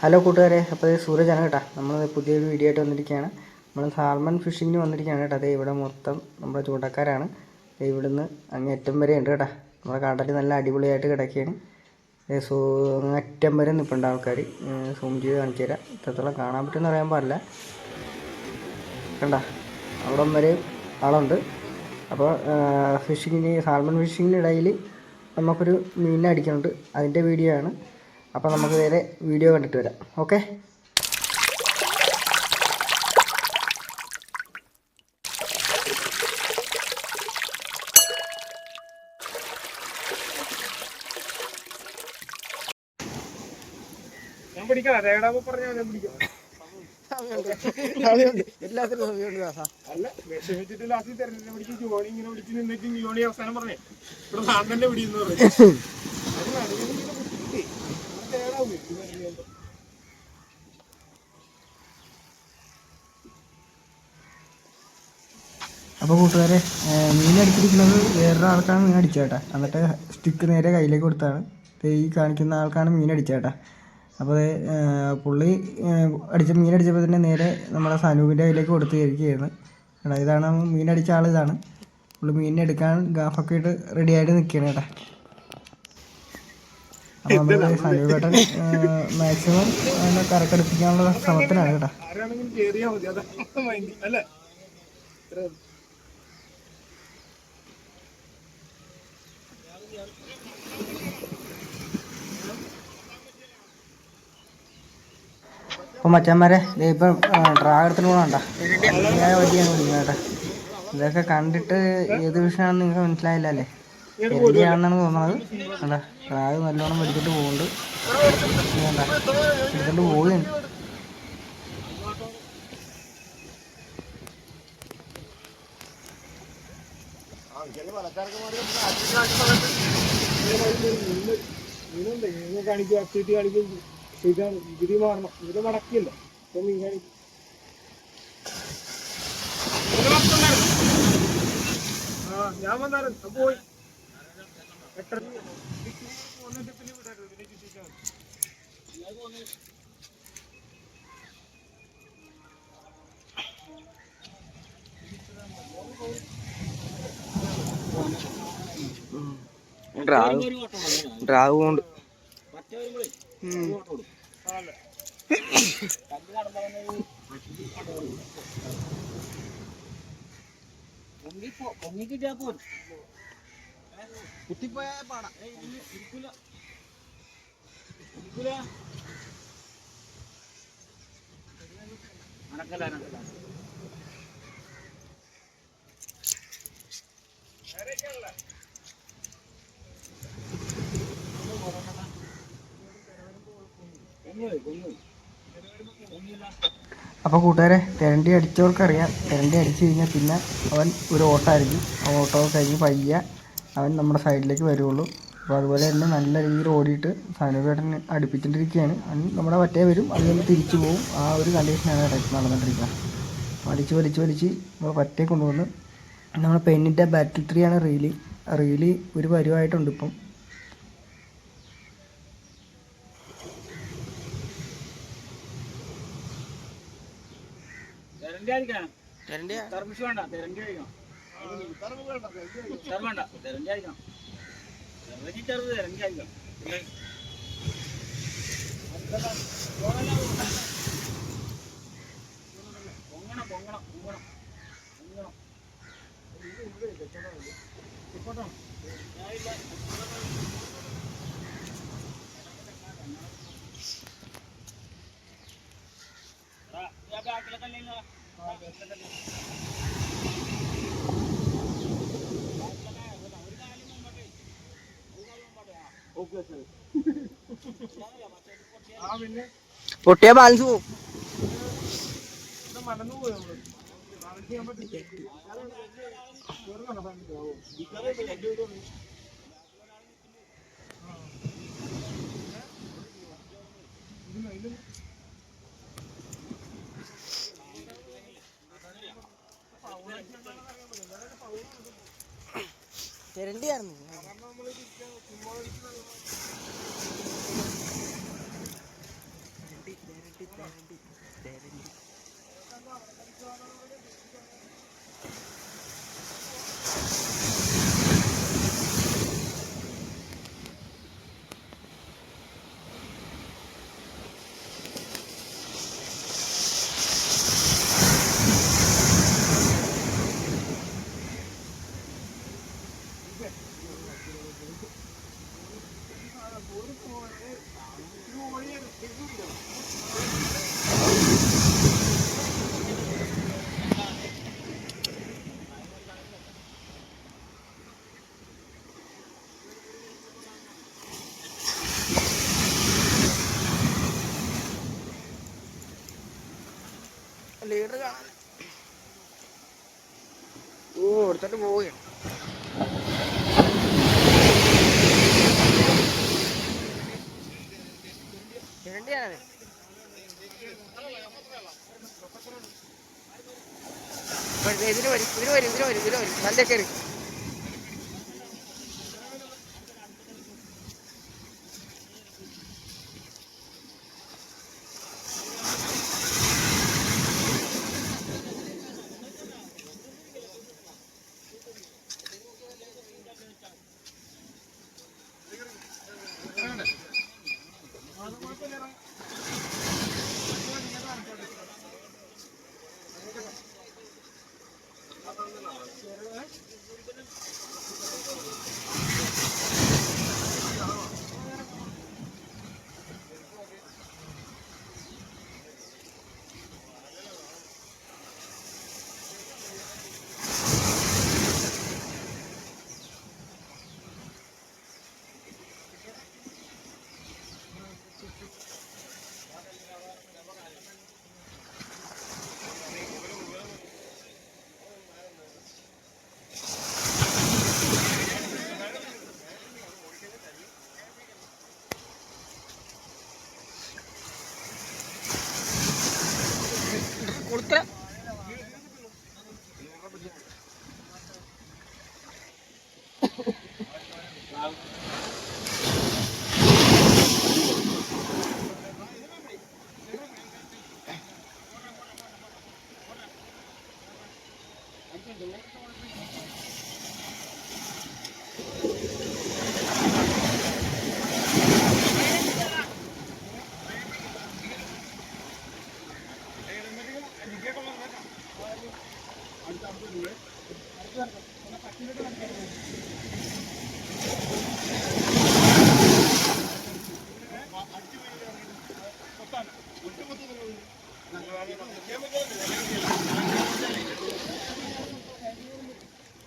Hello കൂട്ടുകാരെ. അപ്പോൾ ഇത് സൂരജാണ് കേട്ടോ. നമ്മൾ പുതിയൊരു വീഡിയോ ആയിട്ട് വന്നിരിക്കുകയാണ്. നമ്മൾ സാൽമൺ ഫിഷിങ്ങിന് വന്നിരിക്കുകയാണ് കേട്ടോ. അതേ ഇവിടെ മൊത്തം നമ്മുടെ ചൂണ്ടക്കാരാണ്. ഇവിടുന്ന് അങ്ങേറ്റം വരെ ഉണ്ട് കേട്ടോ. നമ്മുടെ കടൽ നല്ല അടിപൊളിയായിട്ട് കിടക്കുകയാണ്. സോ അങ്ങറ്റം വരെ നിൽപ്പുണ്ട് ആൾക്കാർ സൂം ചെയ്ത് കാണിച്ചു തരാം. ഇത്രത്തോളം കാണാൻ പറ്റുമെന്ന് പറയാൻ പാടില്ല. കണ്ട? അവിടം വരെ ആളുണ്ട്. അപ്പോൾ ഫിഷിങ്ങിന് സാൽമൺ ഫിഷിങ്ങിനിടയിൽ നമുക്കൊരു മീനിനെ അടിക്കുന്നുണ്ട്. അതിന്റെ വീഡിയോ ആണ്. അപ്പോൾ നമുക്ക് നേരെ വീഡിയോ കണ്ടിട്ട് വരാം. ഓക്കെ എല്ലാത്തിനും സമയമുണ്ട് അല്ല വിഷമിച്ചിട്ട് ലാസ്റ്റ് തെരഞ്ഞെടുപ്പ് പിടിച്ച് ജോണി ഇങ്ങനെ പിടിച്ച് നിന്നിട്ട് ജോണി അവസാനം പറഞ്ഞേ. ഇവിടെ സാധനം തന്നെ പിടിയെന്ന് പറഞ്ഞു അത് നടുവിൽ ഇങ്ങനെ പിടിച്ചിട്ടേ, അവിടെ തേടാവൂ. ഇത് വരുന്നത്. അപ്പോൾ കൂട്ടുകാരെ മീൻ അടിച്ചിരിക്കുന്നത് വേറൊരാൾക്കാണ് മീൻ അടിച്ചേട്ടാ. എന്നിട്ട് സ്റ്റിക്ക് നേരെ കയ്യിലേക്ക് കൊടുത്താണ്. ഈ കാണിക്കുന്ന ആൾക്കാണ് മീൻ അടിച്ചേട്ടാ. അപ്പോൾ പുള്ളി അടിച്ച മീൻ അടിച്ചപ്പോൾ തന്നെ നേരെ നമ്മുടെ സനൂപിന്റെ കയ്യിലേക്ക് കൊടുത്ത് ഇരിക്കുകയായിരുന്നു എടാ ഇതാണ് മീൻ അടിച്ച ആൾ ഇതാണ്. പുള്ളി മീൻ എടുക്കാൻ ഗാഫൊക്കെ ഇട്ട് റെഡി ആയിട്ട് നിൽക്കുകയാണ് കേട്ടാ. അപ്പോൾ മാക്സിമം അതിനെ ശ്രമത്തിലാണ് കേട്ടാ. അപ്പോൾ മച്ചന്മാരെ ഇപ്പം ഡ്രാഗ് എടുത്തിട്ട് പോകണ്ട ഞാൻ വഴിയാണ് വിളിക്കുന്നത് ഇതൊക്കെ കണ്ടിട്ട് ഏത് വിഷയമാണെന്ന് നിങ്ങൾക്ക് മനസ്സിലായില്ല അല്ലേ? എരിയാണെന്നാണ് തോന്നുന്നത് കണ്ട ഡ്രാഗ് നല്ലോണം വലിച്ചിട്ട് പോകുന്നുണ്ട് വേണ്ട എടുത്തിട്ട് പോവുകയാണ്. കാണിക്കും. ആക്ടിവിറ്റി കാണിക്കും. ഇതാണ് ഇതിരി മാറണം ഇത് മടക്കില്ല അപ്പൊ ഡ്രാഗ് കൊണ്ട് കുത്തിപ്പോയ പാടാ ഇരിക്കൂല ഇരിക്കൂല അനക്കല അനക്കല അരക്കല്ല അപ്പോൾ കൂട്ടുകാരെ തെരണ്ടി അടിച്ചവർക്കറിയാം. തെരണ്ടി അടിച്ചു കഴിഞ്ഞാൽ പിന്നെ അവൻ ഒരു ഓട്ടമായിരിക്കും ആ ഓട്ടോ കഴിഞ്ഞ് പയ്യ അവൻ നമ്മുടെ സൈഡിലേക്ക് വരുള്ളൂ അപ്പോൾ അതുപോലെ തന്നെ നല്ല രീതിയിൽ ഓടിയിട്ട് സനുവേട്ടന് അടുപ്പിച്ചിട്ടിരിക്കുകയാണ്. നമ്മുടെ മറ്റേ വരും. അത് തിരിച്ചു പോകും ആ ഒരു കണ്ടീഷനാണ് ഇടയ്ക്ക് നടന്നിട്ടിരിക്കുന്നത്. വലിച്ച് വലിച്ച് വലിച്ച് നമ്മൾ പറ്റേ കൊണ്ടുവന്ന് നമ്മുടെ പെണ്ണിന്റെ ബാറ്റിൽ ത്രീ ആണ് റീലി. റീലി ഒരു പരിവായിട്ടുണ്ട് ഇപ്പം. തെരണ്ടി അടിക്കണം തെർമിഷ് വേണ്ട തെരണ്ടി അടിക്കണം തെർ വേണ്ട തെരണ്ടി അടിക്കണം തെരണ്ടി ചെറുത് തെരണ്ടി അടിക്കണം പൊങ്ങണം പൊങ്ങണം പൊങ്ങണം പൊങ്ങണം. ബാക്കിലൊക്കെ ആ പിന്നെ പൊട്ടിയ ബാലൻസ് ബാലൻസ് ചെയ്യാൻ പറ്റില്ല ചെറുതാണ് ലീഡർ കാണാൻ. ഓ എടുത്തിട്ട് പോവുകയാണ് ചിരണ്ടിയാണ് ഇതിന് വരും ഇതിന് വരും ഇതിന് വരും ഇതിന് വരും. നല്ല കയറി.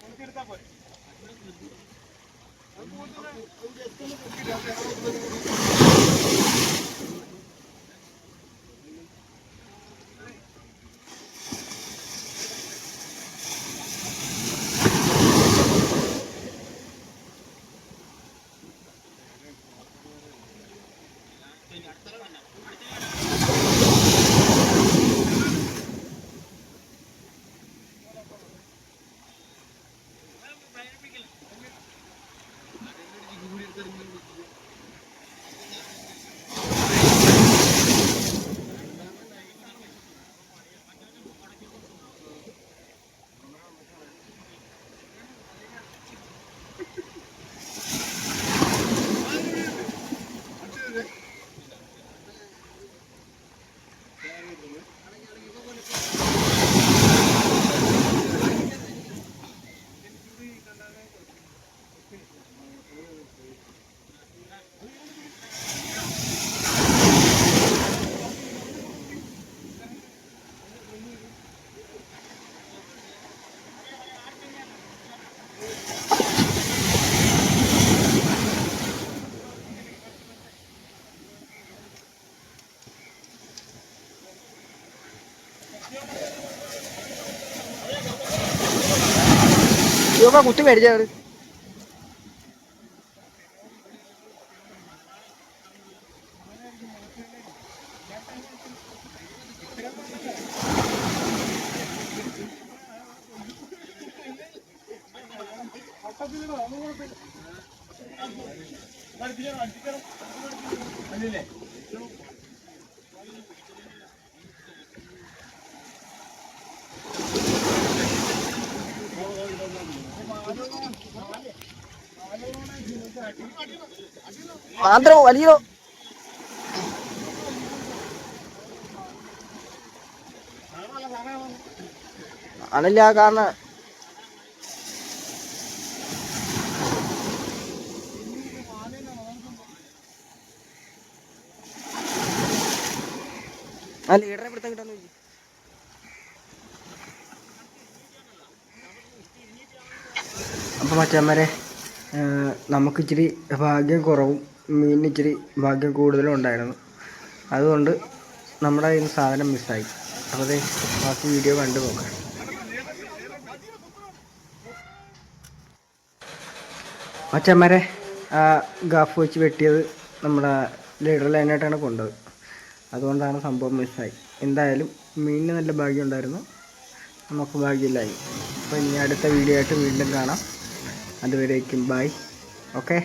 കൊടുത്തെടുത്താ പോരെ ഇവ കുത്തി മേടിച്ചത് ആന്ധ്ര അണല്ല ആ കാരണം. അല്ല ലീഡറെ പിടുത്തം കിട്ടാന്ന് നോക്കി. അപ്പോൾ മച്ചന്മാരെ നമുക്ക് ഇച്ചിരി ഭാഗ്യം കുറവും മീനിന് ഇച്ചിരി ഭാഗ്യം കൂടുതലും ഉണ്ടായിരുന്നു. അതുകൊണ്ട് നമ്മുടെ നിന്ന് സാധനം മിസ്സായി. അപ്പോൾ ബാക്കി വീഡിയോ കണ്ടു നോക്കാം. മച്ചന്മാരെ ആ ഗാഫ് വെച്ച് വെട്ടിയത് നമ്മുടെ ലീഡർ ലൈനായിട്ടാണ് കൊണ്ടത്. അതുകൊണ്ടാണ് സംഭവം മിസ്സായി. എന്തായാലും മീനിന് നല്ല ഭാഗ്യം ഉണ്ടായിരുന്നു. നമുക്ക് ഭാഗ്യമില്ലായി. അപ്പോൾ ഇനി അടുത്ത വീഡിയോ ആയിട്ട് വീണ്ടും കാണാം. അതുവരേക്കും. Bye okay